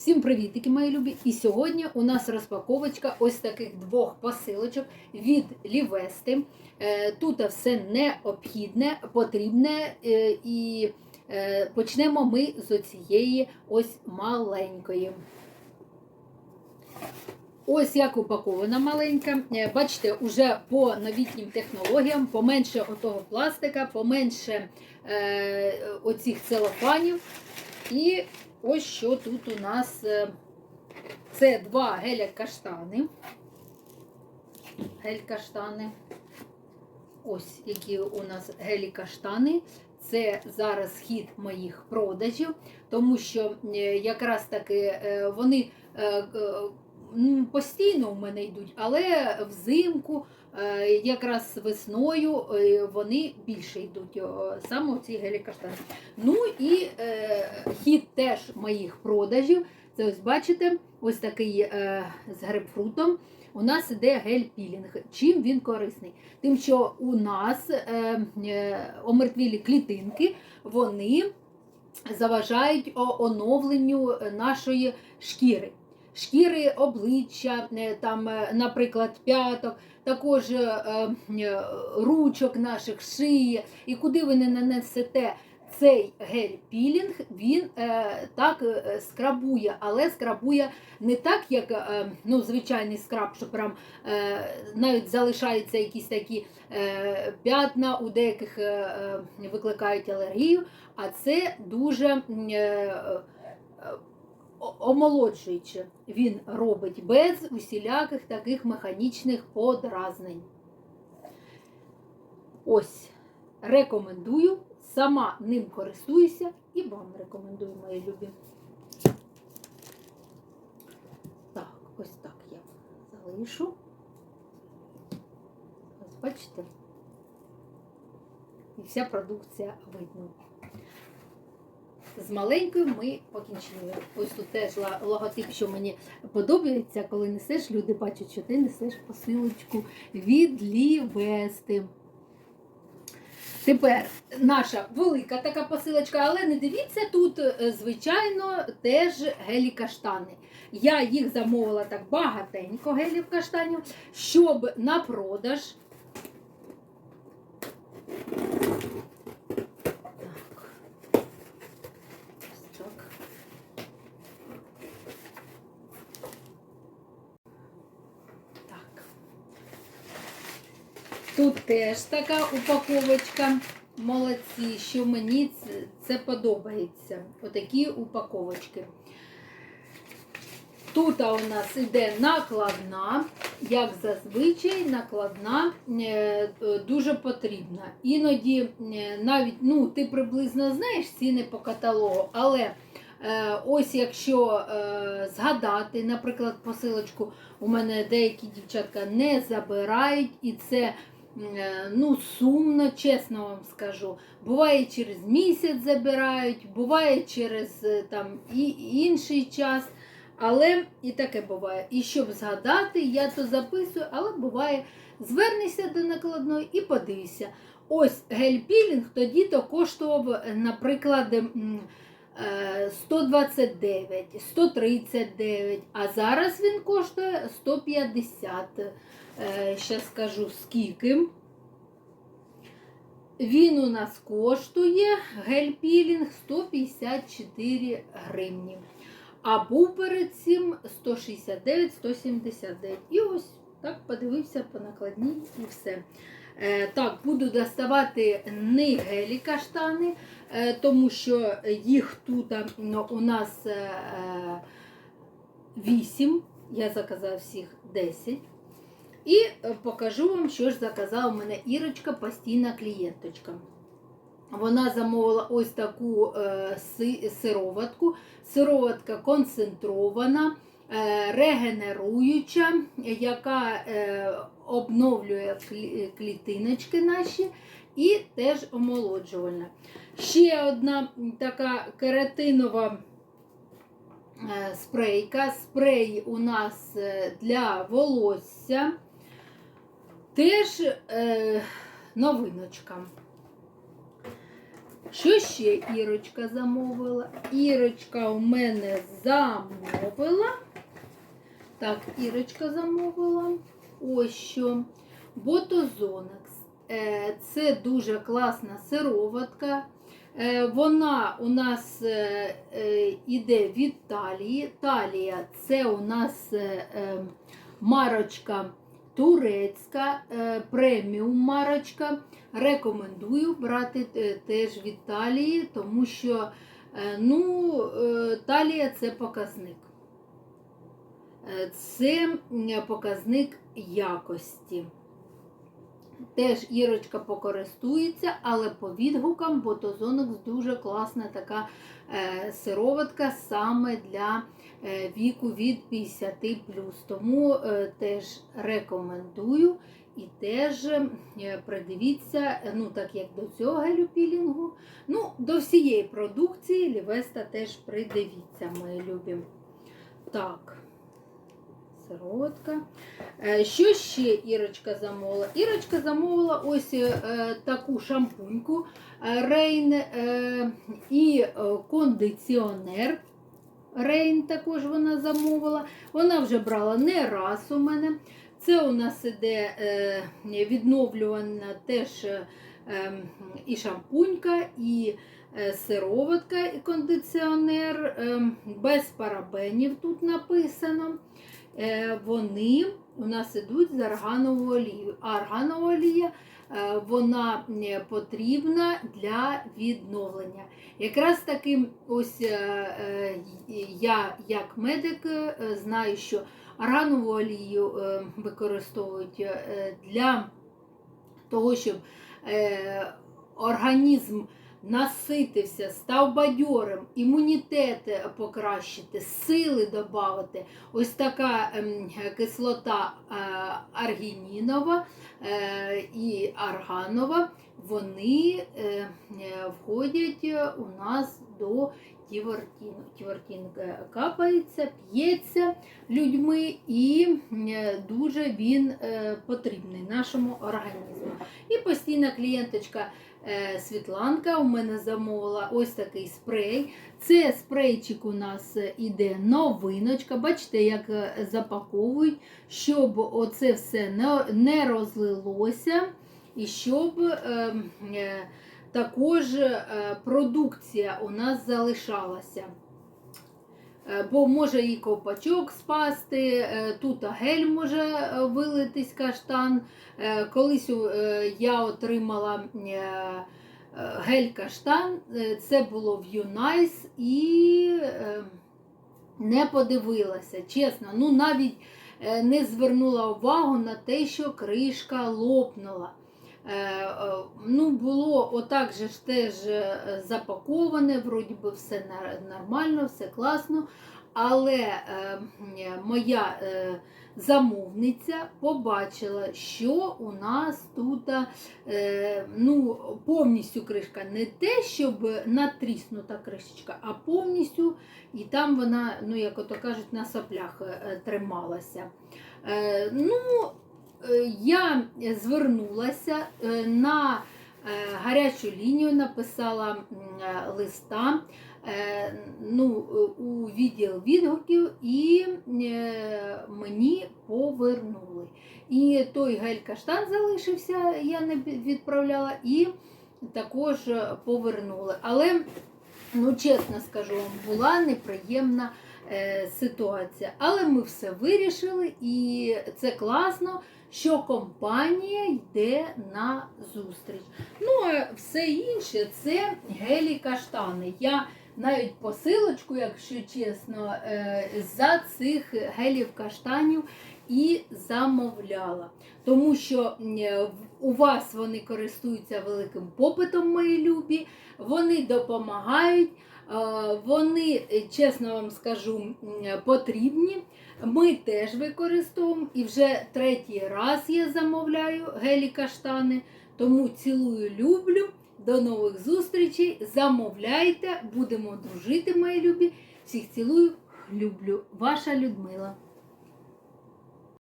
Всім привітики, мої любі! І сьогодні у нас розпаковочка ось таких двох посилочок від Лівести. Е, Тут все необхідне, потрібне. е, І е, почнемо ми з оцієї ось маленької. Ось як упакована маленька. Бачите, уже по новітнім технологіям, поменше отого пластика, поменше оцих целофанів. І ось що тут у нас. е, Це два геля каштани. Гель каштани. Ось які у нас гелі каштани. Це зараз хід моїх продажів, тому що е, якраз таки е, вони постійно у мене йдуть, але взимку, якраз весною, е, вони більше йдуть, о, саме ці гелі каштани. Ну і е, хід теж моїх продажів. Це ось бачите, ось такий е, з грейпфрутом. У нас іде гель-пілінг. Чим він корисний? Тим, що у нас е, е, омертвілі клітинки, вони заважають оновленню нашої шкіри. Шкіри обличчя, е, там, е, наприклад, п'яток, також е, ручок наших шиї. І куди ви не нанесете цей гель-пілінг, він так скрабує, але скрабує не так, як ну, звичайний скраб, що прям навіть залишаються якісь такі п'ятна, у деяких викликають алергію, а це дуже м, о- омолоджуюче. Він робить без усіляких таких механічних подразнень. Ось, рекомендую, сама ним користуюся і вам рекомендую, мої любі. Так, ось так я залишу. Ось бачите? І вся продукція видно. З маленькою ми покінчили. Ось тут теж логотип, що мені подобається, коли несеш, люди бачать, що ти несеш посилочку від Лівести. Тепер наша велика така посилочка, але не дивіться, тут, е, звичайно, теж гелі каштани. Я їх замовила так багатенько гелів каштанів, щоб на продаж. Так. Ось так. Так. Тут теж така упаковочка. Молодці, що мені це, це подобається. Отакі упаковочки. Тут у нас іде накладна, як зазвичай, накладна е, дуже потрібна. Іноді е, навіть ну, ти приблизно знаєш ціни по каталогу, але е, ось якщо згадати, наприклад, посилочку у мене деякі дівчатка не забирають, і це ну, сумно, чесно вам скажу. Буває через місяць забирають, буває через е, там, і, інший час. Але і таке буває. І щоб згадати, я то записую, але буває, звернися до накладної і подивися. Ось гель-пілінг тоді то коштував, е, наприклад, е, 129, 139, а зараз він коштує 150. Ще скажу скільки. Він у нас коштує гель-пілінг 154 гривні. А був перед цим 169-179. І ось так подивився по накладній і все. Е, так, буду доставати не гелі каштани, е, тому що їх тут е, ну, у нас е, 8, я заказав всіх 10. І покажу вам, що ж заказала у мене Ірочка, постійна клієнточка. Вона замовила ось таку сироватку. Сироватка концентрована, регенеруюча, яка обновлює клітиночки наші і теж омолоджувальна. Ще одна така кератинова е, спрейка. Спрей у нас е, для волосся. Теж е, новиночка. Що ще Ірочка замовила? Ірочка у мене замовила. Так, Ірочка замовила. Ось що. Ботозонекс. Е, Це дуже класна сироватка. Е, Вона у нас е, іде від талії. Талія це у нас марочка турецька, преміум марочка. Рекомендую брати теж від талії, тому що ну, талія це показник. Е, Це показник якості. Теж Ірочка покористується, але по відгукам ботозонекс дуже класна така е, сироватка саме для е, віку від 50 Тому теж рекомендую і теж придивіться, ну так як до цього гелю-пілінгу, ну до всієї продукції Лівеста теж придивіться, мої любі. Так. Сироватка. Е, Що ще Ірочка замовила? Ірочка замовила ось е, таку шампуньку е, Рейн і кондиціонер. Рейн також вона замовила. Вона вже брала не раз у мене. Це у нас іде відновлювана теж ем, і шампунька, і сироватка, і кондиціонер. ем, Без парабенів тут написано. Е, Вони у нас ідуть з аргановою олією. А арганова олія е, вона е, потрібна для відновлення. Якраз таки, ось я, як медик, знаю, що арганову олію використовують для того, щоб організм наситився, став бадьорим, імунітет покращити, сили додати. Ось така ем, кислота е, аргінінова е, і арганова, вони е, входять у нас до Тівертін е, капається, п'ється людьми і е, дуже він е, потрібний нашому організму. І постійна клієнточка Світланка у мене замовила ось такий спрей. Це спрейчик у нас іде новиночка. Бачите, як запаковують, щоб оце все не, розлилося. І щоб е, е, також е, продукція у нас залишалася. Е, Бо може і ковпачок спасти, е, тут гель може вилитись каштан. Колись я отримала гель каштан, е, це було в Юнайс і не подивилася, чесно, ну навіть не звернула увагу на те, що кришка лопнула. Е, е, Ну, було отак же ж теж е, запаковане, вроді би все нормально, все класно. Але моя замовниця побачила, що у нас тут ну, повністю кришка не те, щоб натріснута кришечка, а повністю, і там вона, ну, як ото кажуть, на соплях трималася. Ну, я звернулася е, на е, гарячу лінію, написала е, листа е, ну, у відділ відгуків і е, мені повернули. І той гель-каштан залишився, я не відправляла, і також е, повернули. Але, ну, чесно скажу була неприємна е, ситуація. Але ми все вирішили, і це класно що компанія йде на зустріч. Ну, а все інше це гелі каштани. Я навіть посилочку, якщо чесно, е, за цих гелів каштанів і замовляла. Тому що е, у вас вони користуються великим попитом, мої любі, вони допомагають. Е, Вони, е, чесно вам скажу, потрібні. Ми теж використовуємо і вже третій раз я замовляю гелі каштани. Тому цілую, люблю. До нових зустрічей. Замовляйте, будемо дружити, мої любі. Всіх цілую, люблю. Ваша Людмила.